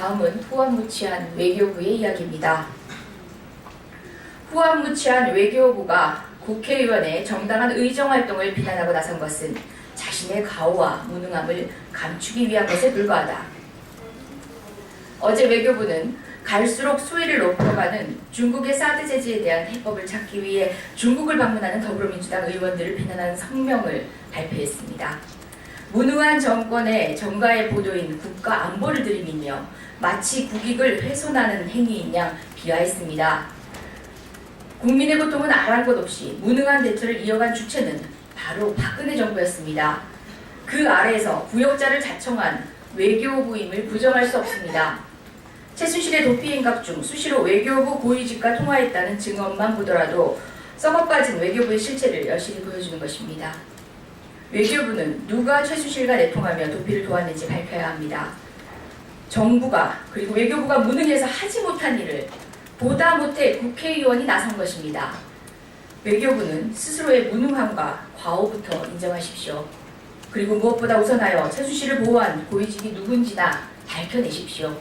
다음은 후한무치한 외교부의 이야기입니다. 후한무치한 외교부가 국회의원의 정당한 의정 활동을 비난하고 나선 것은 자신의 가오와 무능함을 감추기 위한 것에 불과하다. 어제 외교부는 갈수록 수위를 높여가는 중국의 사드 제재에 대한 해법을 찾기 위해 중국을 방문하는 더불어민주당 의원들을 비난하는 성명을 발표했습니다. 무능한 정권의 정가의 보도인 국가 안보를 들이밀며 마치 국익을 훼손하는 행위인 양 비하했습니다. 국민의 고통은 아랑곳 없이 무능한 대처를 이어간 주체는 바로 박근혜 정부였습니다. 그 아래에서 부역자를 자청한 외교부임을 부정할 수 없습니다. 최순실의 도피 행각 중 수시로 외교부 고위직과 통화했다는 증언만 보더라도 썩어 빠진 외교부의 실체를 여실히 보여주는 것입니다. 외교부는 누가 최순실과 내통하며 도피를 도왔는지 밝혀야 합니다. 정부가 그리고 외교부가 무능해서 하지 못한 일을 보다 못해 국회의원이 나선 것입니다. 외교부는 스스로의 무능함과 과오부터 인정하십시오. 그리고 무엇보다 우선하여 최순실을 보호한 고위직이 누군지나 밝혀내십시오.